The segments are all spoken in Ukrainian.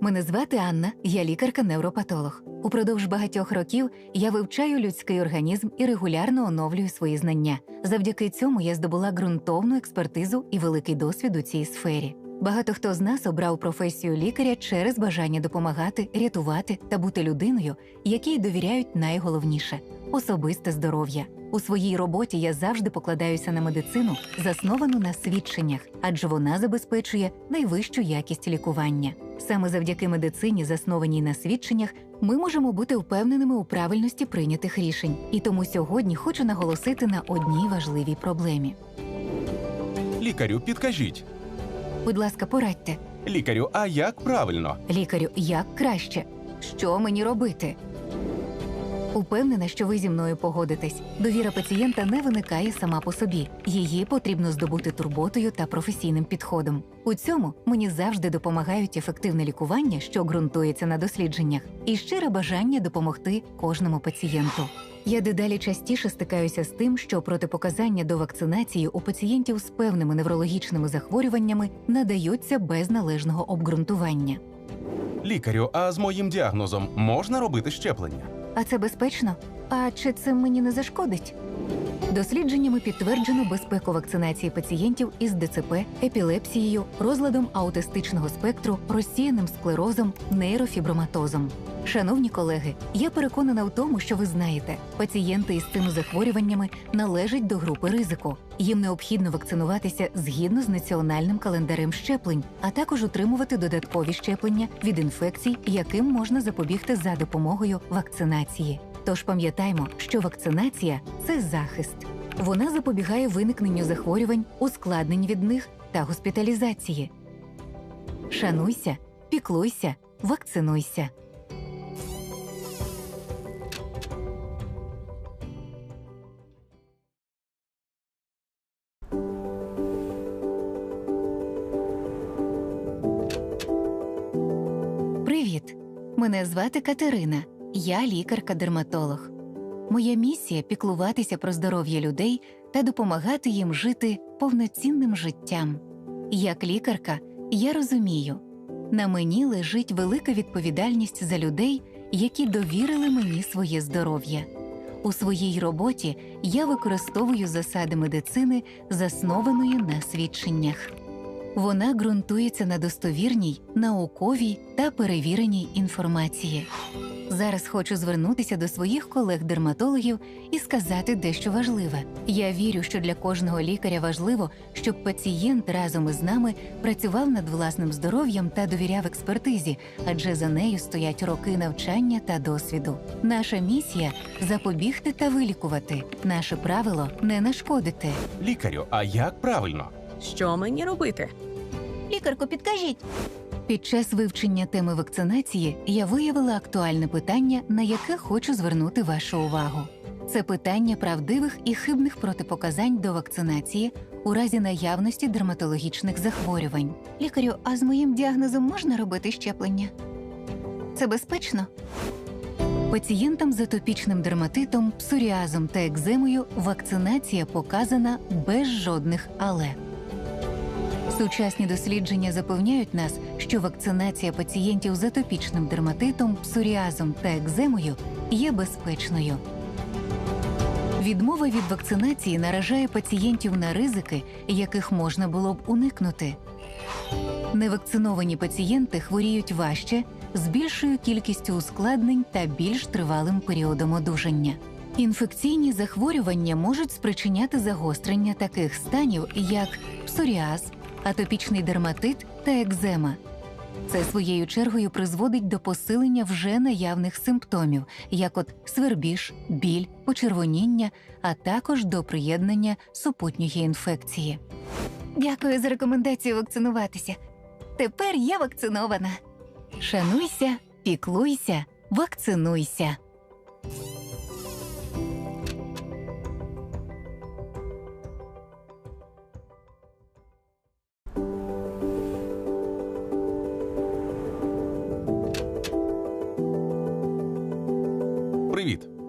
Мене звати Анна, я лікарка-невропатолог. Упродовж багатьох років я вивчаю людський організм і регулярно оновлюю свої знання. Завдяки цьому я здобула ґрунтовну експертизу і великий досвід у цій сфері. Багато хто з нас обрав професію лікаря через бажання допомагати, рятувати та бути людиною, якій довіряють найголовніше особисте здоров'я. У своїй роботі я завжди покладаюся на медицину, засновану на свідченнях, адже вона забезпечує найвищу якість лікування. Саме завдяки медицині, заснованій на свідченнях, ми можемо бути впевненими у правильності прийнятих рішень. І тому сьогодні хочу наголосити на одній важливій проблемі. Лікарю, підкажіть. Будь ласка, порадьте, Лікарю, а як правильно? лікарю, як краще? Що мені робити? Упевнена, що ви зі мною погодитесь. Довіра пацієнта не виникає сама по собі. Її потрібно здобути турботою та професійним підходом. У цьому мені завжди допомагають ефективне лікування, що ґрунтується на дослідженнях, і щире бажання допомогти кожному пацієнту. Я дедалі частіше стикаюся з тим, що протипоказання до вакцинації у пацієнтів з певними неврологічними захворюваннями надаються без належного обґрунтування. Лікарю, а з моїм діагнозом можна робити щеплення? А це безпечно? А чи це мені не зашкодить? Дослідженнями підтверджено безпеку вакцинації пацієнтів із ДЦП, епілепсією, розладом аутистичного спектру, розсіяним склерозом, нейрофіброматозом. Шановні колеги, я переконана в тому, що ви знаєте, пацієнти із цими захворюваннями належать до групи ризику. Їм необхідно вакцинуватися згідно з національним календарем щеплень, а також отримувати додаткові щеплення від інфекцій, яким можна запобігти за допомогою вакцинації. Тож пам'ятаймо, що вакцинація це захист. Вона запобігає виникненню захворювань, ускладнень від них та госпіталізації. Шануйся, піклуйся, вакцинуйся. Привіт! Мене звати Катерина. Я лікарка-дерматолог. Моя місія піклуватися про здоров'я людей та допомагати їм жити повноцінним життям. Як лікарка, я розумію, на мені лежить велика відповідальність за людей, які довірили мені своє здоров'я. У своїй роботі я використовую засади медицини, заснованої на свідченнях. Вона ґрунтується на достовірній, науковій та перевіреній інформації. Зараз хочу звернутися до своїх колег-дерматологів і сказати дещо важливе. Я вірю, що для кожного лікаря важливо, щоб пацієнт разом із нами працював над власним здоров'ям та довіряв експертизі, адже за нею стоять роки навчання та досвіду. Наша місія запобігти та вилікувати. Наше правило не нашкодити. Лікарю, а як правильно? Що мені робити? Лікарко, підкажіть. Під час вивчення теми вакцинації я виявила актуальне питання, на яке хочу звернути вашу увагу. Це питання правдивих і хибних протипоказань до вакцинації у разі наявності дерматологічних захворювань. Лікарю, а з моїм діагнозом можна робити щеплення? Це безпечно? Пацієнтам з атопічним дерматитом, псоріазом та екземою вакцинація показана без жодних але. Сучасні дослідження запевняють нас, що вакцинація пацієнтів з атопічним дерматитом, псоріазом та екземою є безпечною. Відмова від вакцинації наражає пацієнтів на ризики, яких можна було б уникнути. Невакциновані пацієнти хворіють важче, з більшою кількістю ускладнень та більш тривалим періодом одужання. Інфекційні захворювання можуть спричиняти загострення таких станів, як псоріаз, атопічний дерматит та екзема. Це своєю чергою призводить до посилення вже наявних симптомів, як от свербіж, біль, почервоніння, а також до приєднання супутньої інфекції. Дякую за рекомендацію вакцинуватися. Тепер я вакцинована. Шануйся, піклуйся, вакцинуйся.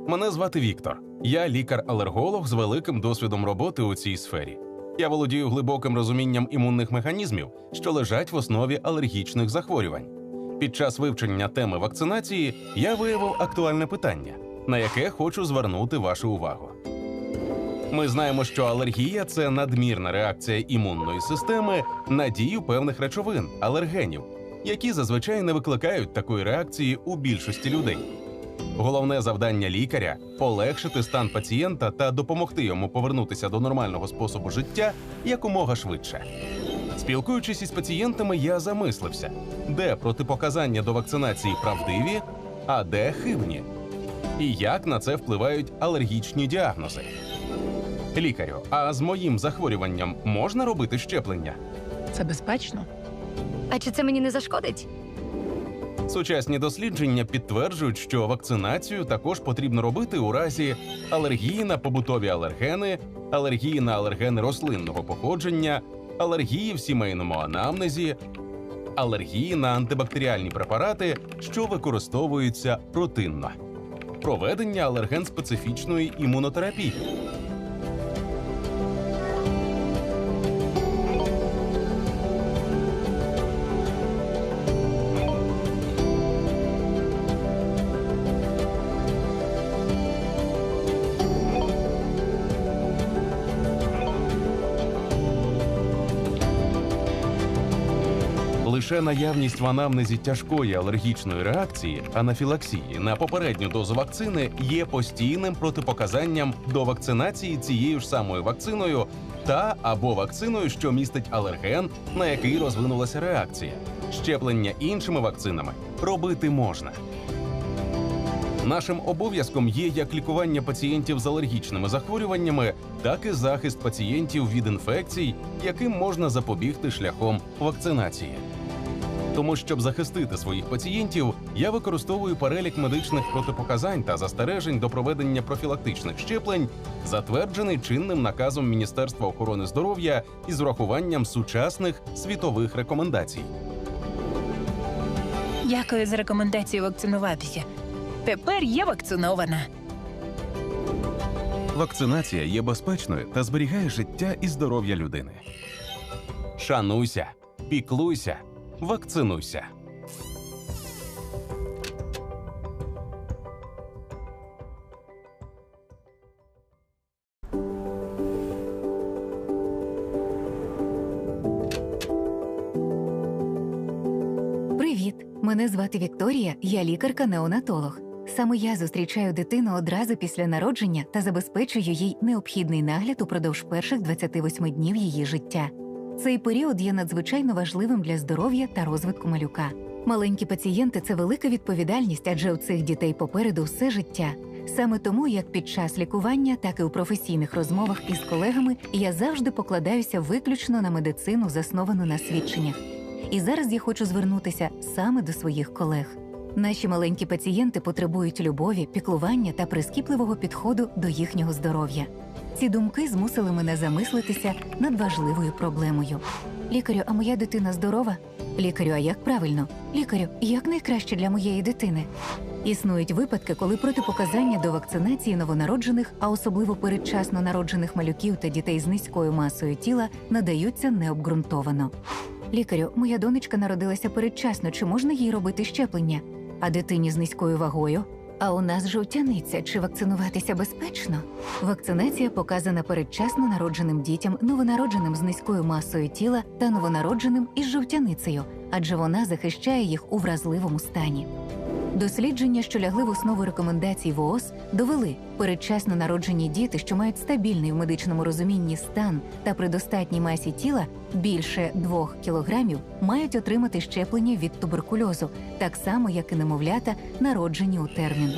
Мене звати Віктор. Я лікар-алерголог з великим досвідом роботи у цій сфері. Я володію глибоким розумінням імунних механізмів, що лежать в основі алергічних захворювань. Під час вивчення теми вакцинації я виявив актуальне питання, на яке хочу звернути вашу увагу. Ми знаємо, що алергія це надмірна реакція імунної системи на дію певних речовин, алергенів, які зазвичай не викликають такої реакції у більшості людей. Головне завдання лікаря полегшити стан пацієнта та допомогти йому повернутися до нормального способу життя якомога швидше. Спілкуючись із пацієнтами, я замислився, де протипоказання до вакцинації правдиві, а де хибні, і як на це впливають алергічні діагнози. Лікарю, а з моїм захворюванням можна робити щеплення? Це безпечно. А чи це мені не зашкодить? Сучасні дослідження підтверджують, що вакцинацію також потрібно робити у разі алергії на побутові алергени, алергії на алергени рослинного походження, алергії в сімейному анамнезі, алергії на антибактеріальні препарати, що використовуються рутинно, проведення алерген-специфічної імунотерапії. Лише наявність в анамнезі тяжкої алергічної реакції анафілаксії на попередню дозу вакцини є постійним протипоказанням до вакцинації цією ж самою вакциною та або вакциною, що містить алерген, на який розвинулася реакція. Щеплення іншими вакцинами робити можна. Нашим обов'язком є як лікування пацієнтів з алергічними захворюваннями, так і захист пацієнтів від інфекцій, яким можна запобігти шляхом вакцинації. Тому, щоб захистити своїх пацієнтів, я використовую перелік медичних протипоказань та застережень до проведення профілактичних щеплень, затверджений чинним наказом Міністерства охорони здоров'я із врахуванням сучасних світових рекомендацій. Дякую за рекомендацію вакцинуватися. Тепер я вакцинована. Вакцинація є безпечною та зберігає життя і здоров'я людини. Шануйся, піклуйся, вакцинуйся. Привіт! Мене звати Вікторія, я лікарка-неонатолог. Саме я зустрічаю дитину одразу після народження та забезпечую їй необхідний нагляд упродовж перших 28 днів її життя. Цей період є надзвичайно важливим для здоров'я та розвитку малюка. Маленькі пацієнти це велика відповідальність, адже у цих дітей попереду все життя. Саме тому, як під час лікування, так і у професійних розмовах із колегами я завжди покладаюся виключно на медицину, засновану на свідченнях. І зараз я хочу звернутися саме до своїх колег. Наші маленькі пацієнти потребують любові, піклування та прискіпливого підходу до їхнього здоров'я. Ці думки змусили мене замислитися над важливою проблемою. Лікарю, а моя дитина здорова? Лікарю, а як правильно? Лікарю, як найкраще для моєї дитини? Існують випадки, коли протипоказання до вакцинації новонароджених, а особливо передчасно народжених малюків та дітей з низькою масою тіла, надаються необґрунтовано. Лікарю, моя донечка народилася передчасно. Чи можна їй робити щеплення? А дитині з низькою вагою? А у нас жовтяниця. Чи вакцинуватися безпечно? Вакцинація показана передчасно народженим дітям, новонародженим з низькою масою тіла та новонародженим із жовтяницею, адже вона захищає їх у вразливому стані. Дослідження, що лягли в основу рекомендацій ВООЗ, довели, передчасно народжені діти, що мають стабільний в медичному розумінні стан та при достатній масі тіла більше 2 кілограмів, мають отримати щеплення від туберкульозу, так само як і немовлята, народжені у термін.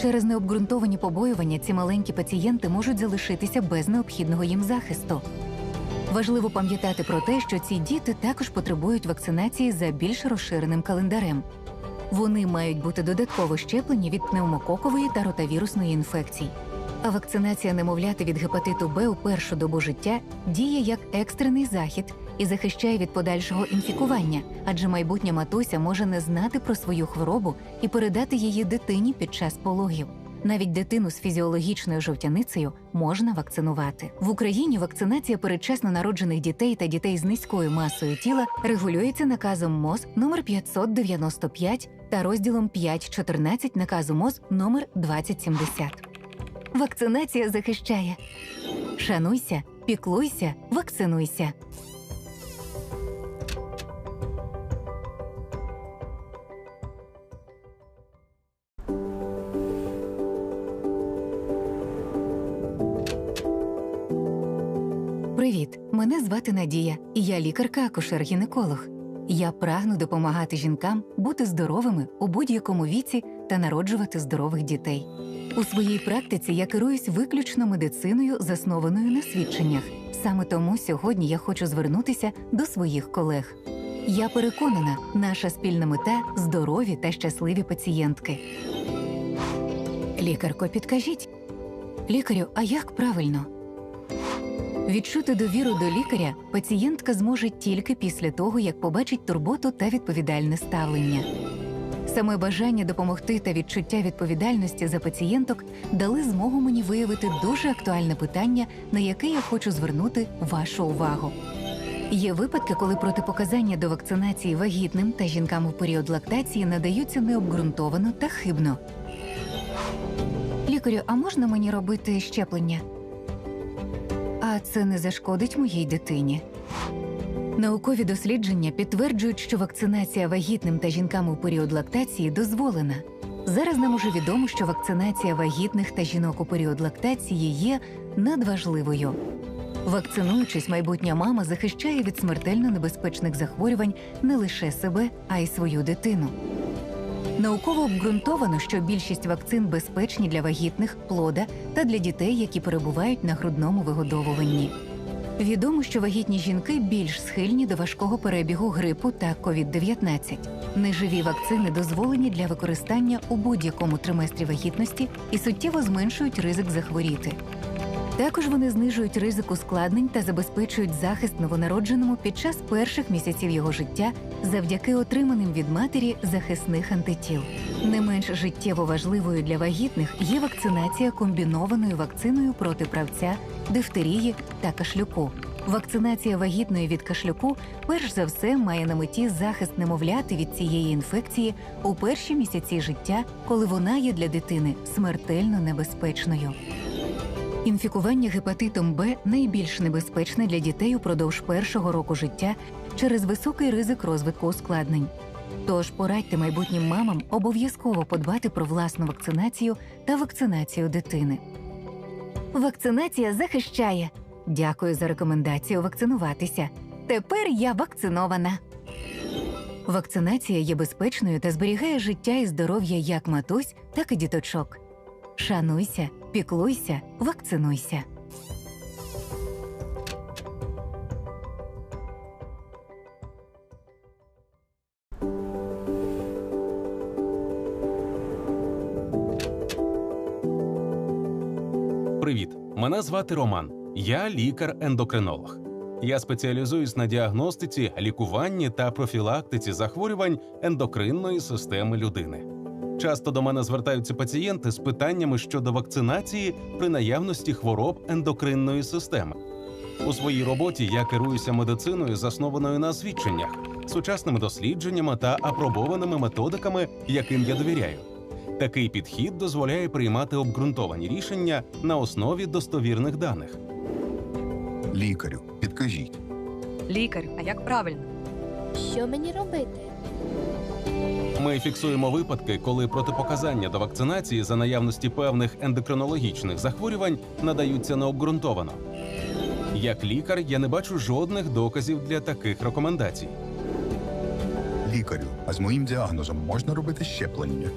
Через необґрунтовані побоювання ці маленькі пацієнти можуть залишитися без необхідного їм захисту. Важливо пам'ятати про те, що ці діти також потребують вакцинації за більш розширеним календарем. Вони мають бути додатково щеплені від пневмококової та ротавірусної інфекцій. А вакцинація немовляти від гепатиту Б у першу добу життя діє як екстрений захід і захищає від подальшого інфікування, адже майбутня матуся може не знати про свою хворобу і передати її дитині під час пологів. Навіть дитину з фізіологічною жовтяницею можна вакцинувати. В Україні вакцинація передчасно народжених дітей та дітей з низькою масою тіла регулюється наказом МОЗ номер 595 та розділом 5.14 наказу МОЗ номер 2070. Вакцинація захищає. Шануйся, піклуйся, вакцинуйся. Мене звати Надія, і я лікарка акушер-гінеколог. Я прагну допомагати жінкам бути здоровими у будь-якому віці та народжувати здорових дітей. У своїй практиці я керуюсь виключно медициною, заснованою на свідченнях. Саме тому сьогодні я хочу звернутися до своїх колег. Я переконана, наша спільна мета здорові та щасливі пацієнтки. Лікарко, підкажіть. Лікарю, а як правильно? Відчути довіру до лікаря пацієнтка зможе тільки після того, як побачить турботу та відповідальне ставлення. Саме бажання допомогти та відчуття відповідальності за пацієнток дали змогу мені виявити дуже актуальне питання, на яке я хочу звернути вашу увагу. Є випадки, коли протипоказання до вакцинації вагітним та жінкам у період лактації надаються необґрунтовано та хибно. Лікарю, а можна мені робити щеплення? А це не зашкодить моїй дитині. Наукові дослідження підтверджують, що вакцинація вагітним та жінкам у період лактації дозволена. Зараз нам уже відомо, що вакцинація вагітних та жінок у період лактації є надважливою. Вакцинуючись, майбутня мама захищає від смертельно небезпечних захворювань не лише себе, а й свою дитину. Науково обґрунтовано, що більшість вакцин безпечні для вагітних, плода та для дітей, які перебувають на грудному вигодовуванні. Відомо, що вагітні жінки більш схильні до важкого перебігу грипу та COVID-19. Неживі вакцини дозволені для використання у будь-якому триместрі вагітності і суттєво зменшують ризик захворіти. Також вони знижують ризик ускладнень та забезпечують захист новонародженому під час перших місяців його життя завдяки отриманим від матері захисних антитіл. Не менш життєво важливою для вагітних є вакцинація комбінованою вакциною проти правця, дифтерії та кашлюку. Вакцинація вагітної від кашлюку перш за все має на меті захист немовляти від цієї інфекції у перші місяці життя, коли вона є для дитини смертельно небезпечною. Інфікування гепатитом Б найбільш небезпечне для дітей упродовж першого року життя через високий ризик розвитку ускладнень. Тож порадьте майбутнім мамам обов'язково подбати про власну вакцинацію та вакцинацію дитини. Вакцинація захищає. Дякую за рекомендацію вакцинуватися. Тепер я вакцинована. Вакцинація є безпечною та зберігає життя і здоров'я як матусь, так і діточок. Шануйся, піклуйся, вакцинуйся. Мене звати Роман. Я лікар-ендокринолог. Я спеціалізуюсь на діагностиці, лікуванні та профілактиці захворювань ендокринної системи людини. Часто до мене звертаються пацієнти з питаннями щодо вакцинації при наявності хвороб ендокринної системи. У своїй роботі я керуюся медициною, заснованою на свідченнях, сучасними дослідженнями та апробованими методиками, яким я довіряю. Такий підхід дозволяє приймати обґрунтовані рішення на основі достовірних даних. Лікарю, підкажіть. Лікарю, а як правильно? Що мені робити? Ми фіксуємо випадки, коли протипоказання до вакцинації за наявності певних ендокринологічних захворювань надаються необґрунтовано. Як лікар, я не бачу жодних доказів для таких рекомендацій. Лікарю, а з моїм діагнозом можна робити щеплення?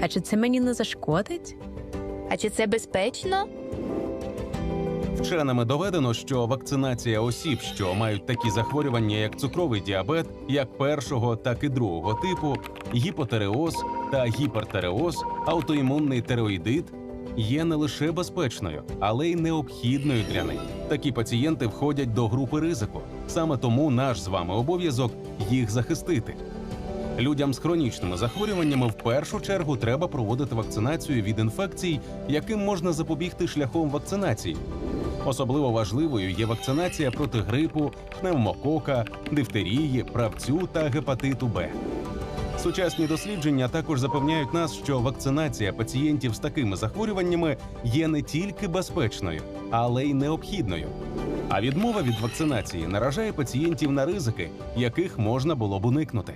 А чи це мені не зашкодить? А чи це безпечно? Вченими доведено, що вакцинація осіб, що мають такі захворювання, як цукровий діабет, як першого, так і другого типу, гіпотереоз та гіпертереоз, аутоімунний тероїдит, є не лише безпечною, але й необхідною для них. Такі пацієнти входять до групи ризику. Саме тому наш з вами обов'язок їх захистити. Людям з хронічними захворюваннями в першу чергу треба проводити вакцинацію від інфекцій, яким можна запобігти шляхом вакцинації. Особливо важливою є вакцинація проти грипу, пневмокока, дифтерії, правцю та гепатиту Б. Сучасні дослідження також запевняють нас, що вакцинація пацієнтів з такими захворюваннями є не тільки безпечною, але й необхідною. А відмова від вакцинації наражає пацієнтів на ризики, яких можна було б уникнути.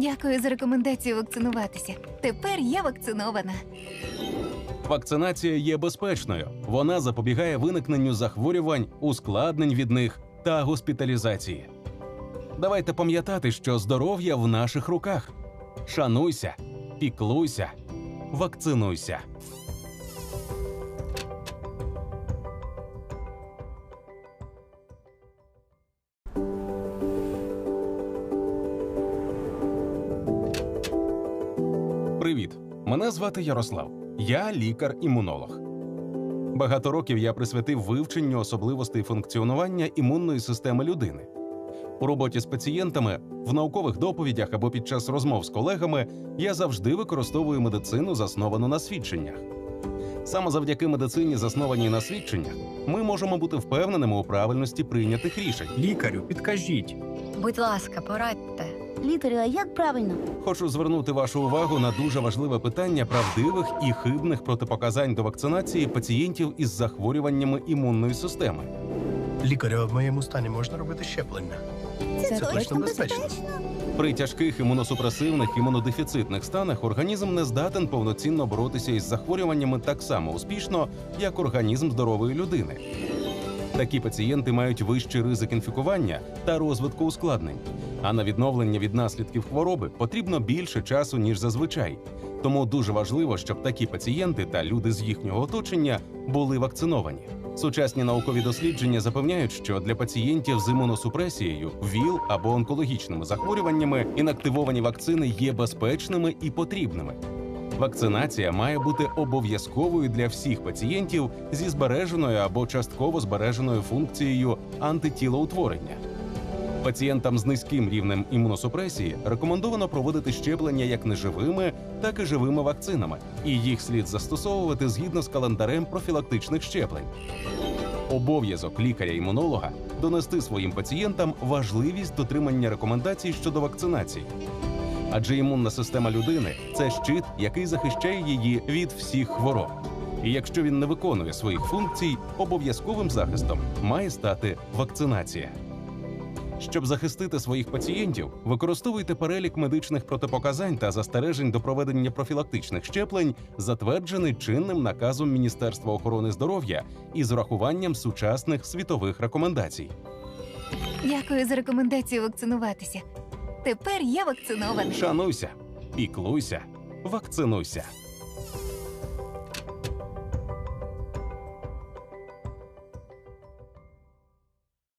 Дякую за рекомендацію вакцинуватися. Тепер я вакцинована. Вакцинація є безпечною. Вона запобігає виникненню захворювань, ускладнень від них та госпіталізації. Давайте пам'ятати, що здоров'я в наших руках. Шануйся, піклуйся, вакцинуйся. Мене звати Ярослав. Я лікар-імунолог. Багато років я присвятив вивченню особливостей функціонування імунної системи людини. У роботі з пацієнтами, в наукових доповідях або під час розмов з колегами я завжди використовую медицину, засновану на свідченнях. Саме завдяки медицині, заснованій на свідченнях, ми можемо бути впевненими у правильності прийнятих рішень. Лікарю, підкажіть. Будь ласка, порадьте. Лікарю, а як правильно? Хочу звернути вашу увагу на дуже важливе питання правдивих і хибних протипоказань до вакцинації пацієнтів із захворюваннями імунної системи. Лікарю, в моєму стані можна робити щеплення? Це, точно безпечно. При тяжких імуносупресивних імунодефіцитних станах організм не здатен повноцінно боротися із захворюваннями так само успішно, як організм здорової людини. Такі пацієнти мають вищий ризик інфікування та розвитку ускладнень. А на відновлення від наслідків хвороби потрібно більше часу ніж зазвичай. Тому дуже важливо, щоб такі пацієнти та люди з їхнього оточення були вакциновані. Сучасні наукові дослідження запевняють, що для пацієнтів з імуносупресією, ВІЛ або онкологічними захворюваннями інактивовані вакцини є безпечними і потрібними. Вакцинація має бути обов'язковою для всіх пацієнтів зі збереженою або частково збереженою функцією антитілоутворення. Пацієнтам з низьким рівнем імуносупресії рекомендовано проводити щеплення як неживими, так і живими вакцинами, і їх слід застосовувати згідно з календарем профілактичних щеплень. Обов'язок лікаря-імунолога донести своїм пацієнтам важливість дотримання рекомендацій щодо вакцинації. Адже імунна система людини це щит, який захищає її від всіх хвороб. І якщо він не виконує своїх функцій, обов'язковим захистом має стати вакцинація. Щоб захистити своїх пацієнтів, використовуйте перелік медичних протипоказань та застережень до проведення профілактичних щеплень, затверджений чинним наказом Міністерства охорони здоров'я із врахуванням сучасних світових рекомендацій. Дякую за рекомендацію вакцинуватися. Тепер я вакцинована. Шануйся, піклуйся, вакцинуйся.